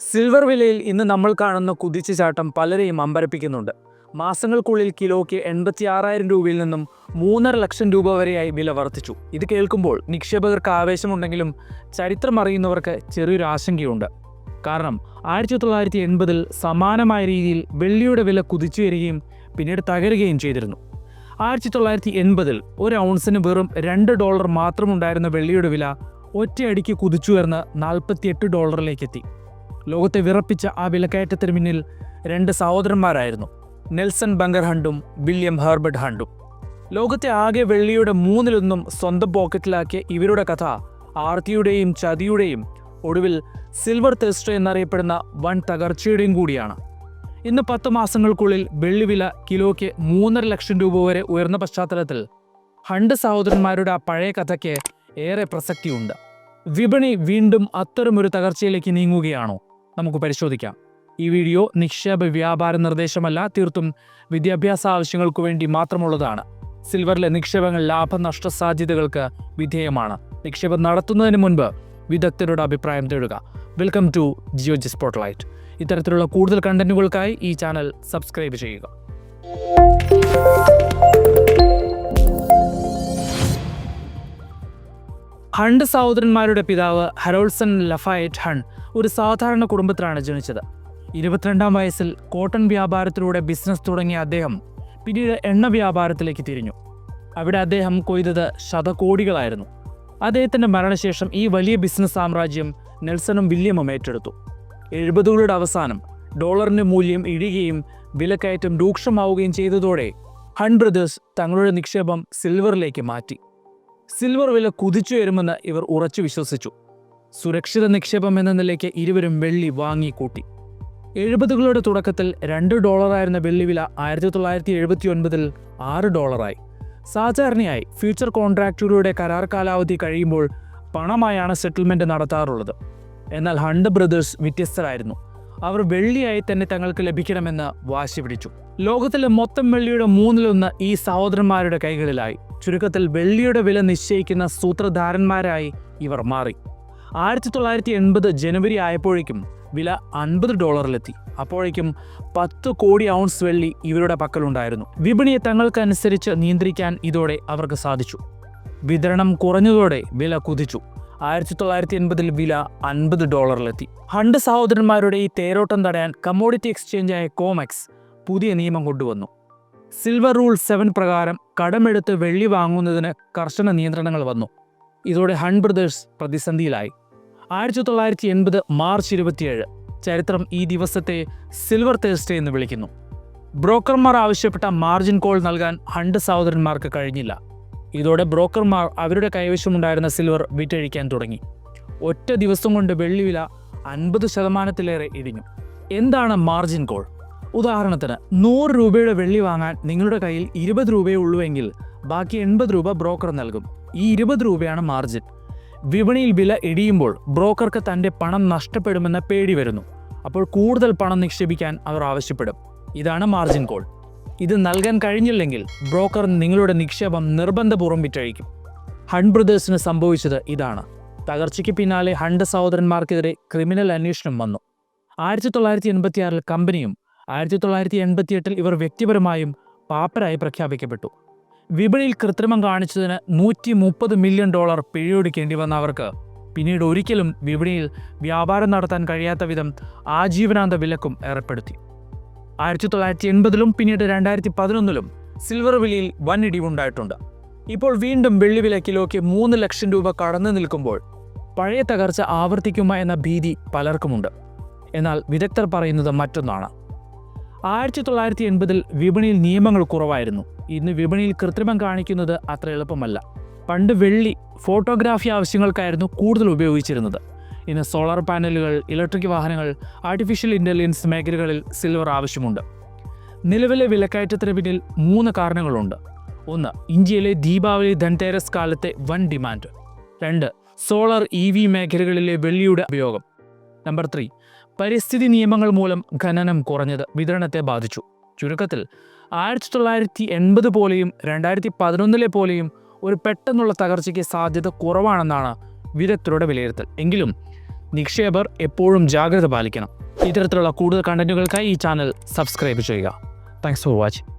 Silver വിലയിൽ ഇന്ന് നമ്മൾ കാണുന്ന കുതിച്ചുചാട്ടം പലരെയും അമ്പരപ്പിക്കുന്നുണ്ട്. മാസങ്ങൾക്കുള്ളിൽ കിലോയ്ക്ക് എൺപത്തി ആറായിരം രൂപയിൽ നിന്നും മൂന്നര ലക്ഷം രൂപ വരെയായി വില വർദ്ധിച്ചു. ഇത് കേൾക്കുമ്പോൾ നിക്ഷേപകർക്ക് ആവേശമുണ്ടെങ്കിലും ചരിത്രം അറിയുന്നവർക്ക് ചെറിയൊരു ആശങ്കയുണ്ട്. കാരണം ആയിരത്തി തൊള്ളായിരത്തി എൺപതിൽ സമാനമായ രീതിയിൽ വെള്ളിയുടെ വില കുതിച്ചുയരുകയും പിന്നീട് തകരുകയും ചെയ്തിരുന്നു. ആയിരത്തി തൊള്ളായിരത്തി എൺപതിൽ ഒരു ഔൺസിന് വെറും രണ്ട് ഡോളർ മാത്രമുണ്ടായിരുന്ന വെള്ളിയുടെ വില ഒറ്റയടിക്ക് കുതിച്ചുയർന്ന് നാൽപ്പത്തിയെട്ട് ഡോളറിലേക്കെത്തി. ലോകത്തെ വിറപ്പിച്ച ആ വിലക്കയറ്റത്തിന് പിന്നിൽ രണ്ട് സഹോദരന്മാരായിരുന്നു. നെൽസൺ ബങ്കർ ഹണ്ടും വില്യം ഹെർബർട്ട് ഹണ്ടും. ലോകത്തെ ആകെ വെള്ളിയുടെ മൂന്നിലൊന്നും സ്വന്തം പോക്കറ്റിലാക്കിയ ഇവരുടെ കഥ ആർത്തിയുടെയും ചതിയുടെയും ഒടുവിൽ സിൽവർ തെസ്റ്റ് എന്നറിയപ്പെടുന്ന വൻ തകർച്ചയുടെയും കൂടിയാണ്. ഇന്ന് പത്ത് മാസങ്ങൾക്കുള്ളിൽ വെള്ളിവില കിലോയ്ക്ക് മൂന്നര ലക്ഷം രൂപ വരെ ഉയർന്ന പശ്ചാത്തലത്തിൽ ഹണ്ട് സഹോദരന്മാരുടെ ആ പഴയ കഥയ്ക്ക് ഏറെ പ്രസക്തിയുണ്ട്. വിപണി വീണ്ടും അത്തരമൊരു തകർച്ചയിലേക്ക് നീങ്ങുകയാണോ? നമുക്ക് പരിശോധിക്കാം. ഈ വീഡിയോ നിക്ഷേപ വ്യാപാര നിർദ്ദേശമല്ല തീർത്തും വിദ്യാഭ്യാസ ആവശ്യങ്ങൾക്കു വേണ്ടി മാത്രമുള്ളതാണ്. സിൽവറിലെ നിക്ഷേപങ്ങൾ ലാഭനഷ്ട സാധ്യതകൾക്ക് വിധേയമാണ്. നിക്ഷേപം നടത്തുന്നതിന് മുൻപ് വിദഗ്ധരുടെ അഭിപ്രായം തേടുക. Welcome to Jio G spotlight. ഇത്തരത്തിലുള്ള കൂടുതൽ കണ്ടന്റുകൾക്കായി ഈ ചാനൽ സബ്സ്ക്രൈബ് ചെയ്യുക. ഹണ്ട് സഹോദരന്മാരുടെ പിതാവ് ഹരോൾസൺ ലഫായറ്റ് ഹൺ ഒരു സാധാരണ കുടുംബത്തിലാണ് ജനിച്ചത്. ഇരുപത്തിരണ്ടാം വയസ്സിൽ കോട്ടൺ വ്യാപാരത്തിലൂടെ ബിസിനസ് തുടങ്ങിയ അദ്ദേഹം പിന്നീട് എണ്ണ വ്യാപാരത്തിലേക്ക് തിരിഞ്ഞു. അവിടെ അദ്ദേഹം കൊയ്തത് ശതകോടികളായിരുന്നു. അദ്ദേഹത്തിന്റെ മരണശേഷം ഈ വലിയ ബിസിനസ് സാമ്രാജ്യം നെൽസണും വില്യമും ഏറ്റെടുത്തു. എഴുപതുകളുടെ അവസാനം ഡോളറിന്റെ മൂല്യം ഇഴുകയും വിലക്കയറ്റം രൂക്ഷമാവുകയും ചെയ്തതോടെ ഹൺ ബ്രദേഴ്സ് തങ്ങളുടെ നിക്ഷേപം സിൽവറിലേക്ക് മാറ്റി. സിൽവർ വില കുതിച്ചുയരുമെന്ന് ഇവർ ഉറച്ചു വിശ്വസിച്ചു. സുരക്ഷിത നിക്ഷേപം എന്ന നിലയ്ക്ക് ഇരുവരും വെള്ളി വാങ്ങിക്കൂട്ടി എഴുപതുകളുടെ തുടക്കത്തിൽ രണ്ട് ഡോളറായിരുന്ന വെള്ളി വില ആയിരത്തി തൊള്ളായിരത്തി എഴുപത്തി ഒൻപതിൽ ആറ് ഡോളറായി സാധാരണയായി ഫ്യൂച്ചർ കോൺട്രാക്റ്റുകളുടെ കരാർ കാലാവധി കഴിയുമ്പോൾ പണമായാണ് സെറ്റിൽമെന്റ് നടത്താറുള്ളത്. എന്നാൽ ഹണ്ട് ബ്രദേഴ്സ് വ്യത്യസ്തരായിരുന്നു. അവർ വെള്ളിയായി തന്നെ തങ്ങൾക്ക് ലഭിക്കണമെന്ന് വാശി പിടിച്ചു. ലോകത്തിലെ മൊത്തം വെള്ളിയുടെ മൂന്നിലൊന്ന് ഈ സഹോദരന്മാരുടെ കൈകളിലായി. ചുരുക്കത്തിൽ വെള്ളിയുടെ വില നിശ്ചയിക്കുന്ന സൂത്രധാരന്മാരായി ഇവർ മാറി. ആയിരത്തി തൊള്ളായിരത്തി എൺപത് ജനുവരി ആയപ്പോഴേക്കും വില അൻപത് ഡോളറിലെത്തി. അപ്പോഴേക്കും പത്ത് കോടി ഔൺസ് വെള്ളി ഇവരുടെ പക്കലുണ്ടായിരുന്നു. വിപണിയെ തങ്ങൾക്കനുസരിച്ച് നിയന്ത്രിക്കാൻ ഇതോടെ അവർക്ക് സാധിച്ചു. വിതരണം കുറഞ്ഞതോടെ വില കുതിച്ചു. ആയിരത്തി തൊള്ളായിരത്തി എൺപതിൽ വില അൻപത് ഡോളറിലെത്തി. ഹണ്ട് സഹോദരന്മാരുടെ ഈ തേരോട്ടം തടയാൻ കമ്മോഡിറ്റി എക്സ്ചേഞ്ചായ കോമെക്സ് പുതിയ നിയമം കൊണ്ടുവന്നു. സിൽവർ റൂൾ സെവൻ പ്രകാരം കടമെടുത്ത് വെള്ളി വാങ്ങുന്നതിന് കർശന നിയന്ത്രണങ്ങൾ വന്നു. ഇതോടെ ഹണ്ട് ബ്രദേഴ്സ് പ്രതിസന്ധിയിലായി. ആയിരത്തി തൊള്ളായിരത്തി എൺപത് മാർച്ച് ഇരുപത്തിയേഴ് ചരിത്രം ഈ ദിവസത്തെ സിൽവർ തേഴ്സ്ഡേ എന്ന് വിളിക്കുന്നു. ബ്രോക്കർമാർ ആവശ്യപ്പെട്ട മാർജിൻ കോൾ നൽകാൻ ഹണ്ട് സഹോദരന്മാർക്ക് കഴിഞ്ഞില്ല. ഇതോടെ ബ്രോക്കർമാർ അവരുടെ കൈവശമുണ്ടായിരുന്ന സിൽവർ വിറ്റഴിക്കാൻ തുടങ്ങി. ഒറ്റ ദിവസം കൊണ്ട് വെള്ളിവില അൻപത് ശതമാനത്തിലേറെ ഇടിഞ്ഞു. എന്താണ് മാർജിൻ കോൾ ഉദാഹരണത്തിന് നൂറ് രൂപയുടെ വെള്ളി വാങ്ങാൻ നിങ്ങളുടെ കയ്യിൽ ഇരുപത് രൂപയേ ഉള്ളൂവെങ്കിൽ ബാക്കി എൺപത് രൂപ ബ്രോക്കർ നൽകും. ഈ ഇരുപത് രൂപയാണ് മാർജിൻ വിപണിയിൽ വില ഇടിയുമ്പോൾ ബ്രോക്കർക്ക് തന്റെ പണം നഷ്ടപ്പെടുമെന്ന പേടി വരുന്നു. അപ്പോൾ കൂടുതൽ പണം നിക്ഷേപിക്കാൻ അവർ ആവശ്യപ്പെടും. ഇതാണ് മാർജിൻ കോൾ ഇത് നൽകാൻ കഴിഞ്ഞില്ലെങ്കിൽ ബ്രോക്കർ നിങ്ങളുടെ നിക്ഷേപം നിർബന്ധപൂർവം വിറ്റഴിക്കും. ഹണ്ട് ബ്രദേഴ്സിന് സംഭവിച്ചത് ഇതാണ്. തകർച്ചയ്ക്ക് പിന്നാലെ ഹണ്ട് സഹോദരന്മാർക്കെതിരെ ക്രിമിനൽ അന്വേഷണം വന്നു. ആയിരത്തി തൊള്ളായിരത്തി എൺപത്തിയാറിൽ കമ്പനിയും ആയിരത്തി തൊള്ളായിരത്തി എൺപത്തിയെട്ടിൽ ഇവർ വ്യക്തിപരമായും പാപ്പരായി പ്രഖ്യാപിക്കപ്പെട്ടു. വിപണിയിൽ കൃത്രിമം കാണിച്ചതിന് നൂറ്റി മുപ്പത് മില്യൺ ഡോളർ പിഴയൊടുക്കേണ്ടി വന്ന അവർക്ക് പിന്നീട് ഒരിക്കലും വിപണിയിൽ വ്യാപാരം നടത്താൻ കഴിയാത്ത വിധം ആജീവനാന്ത വിലക്കും ഏർപ്പെടുത്തി. ആയിരത്തി തൊള്ളായിരത്തി എൺപതിലും പിന്നീട് രണ്ടായിരത്തി പതിനൊന്നിലും സിൽവർ വിലയിൽ വൻ ഇടിവുണ്ടായിട്ടുണ്ട്. ഇപ്പോൾ വീണ്ടും വെള്ളി വില കിലോയ്ക്ക് മൂന്ന് ലക്ഷം രൂപ കടന്നു നിൽക്കുമ്പോൾ പഴയ തകർച്ച ആവർത്തിക്കുമോ എന്ന ഭീതി പലർക്കുമുണ്ട്. എന്നാൽ വിദഗ്ധർ പറയുന്നത് മറ്റൊന്നാണ്. ആയിരത്തി തൊള്ളായിരത്തി എൺപതിൽ വിപണിയിൽ നിയമങ്ങൾ കുറവായിരുന്നു. ഇന്ന് വിപണിയിൽ കൃത്രിമം കാണിക്കുന്നത് അത്ര എളുപ്പമല്ല. പണ്ട് വെള്ളി ഫോട്ടോഗ്രാഫി ആവശ്യങ്ങൾക്കായിരുന്നു കൂടുതൽ ഉപയോഗിച്ചിരുന്നത്. ഇന്ന് സോളാർ പാനലുകൾ ഇലക്ട്രിക് വാഹനങ്ങൾ ആർട്ടിഫിഷ്യൽ ഇന്റലിജൻസ് മേഖലകളിൽ സിൽവർ ആവശ്യമുണ്ട്. നിലവിലെ വിലക്കയറ്റത്തിന് പിന്നിൽ മൂന്ന് കാരണങ്ങളുണ്ട്. ഒന്ന് ഇന്ത്യയിലെ ദീപാവലി ധൻതേരസ് കാലത്തെ വൻ ഡിമാൻഡ് രണ്ട് സോളാർ ഇ വി മേഖലകളിലെ വെള്ളിയുടെ ഉപയോഗം. നമ്പർ ത്രീ പരിസ്ഥിതി നിയമങ്ങൾ മൂലം ഖനനം കുറഞ്ഞത് വിതരണത്തെ ബാധിച്ചു. ചുരുക്കത്തിൽ ആയിരത്തി തൊള്ളായിരത്തി എൺപത് പോലെയും രണ്ടായിരത്തി പതിനൊന്നിലെ പോലെയും ഒരു പെട്ടെന്നുള്ള തകർച്ചയ്ക്ക് സാധ്യത കുറവാണെന്നാണ് വിദഗ്ധരുടെ വിലയിരുത്തൽ. എങ്കിലും നിക്ഷേപർ എപ്പോഴും ജാഗ്രത പാലിക്കണം. ഇത്തരത്തിലുള്ള കൂടുതൽ കണ്ടന്റുകൾക്കായി ഈ ചാനൽ സബ്സ്ക്രൈബ് ചെയ്യുക. Thanks for watching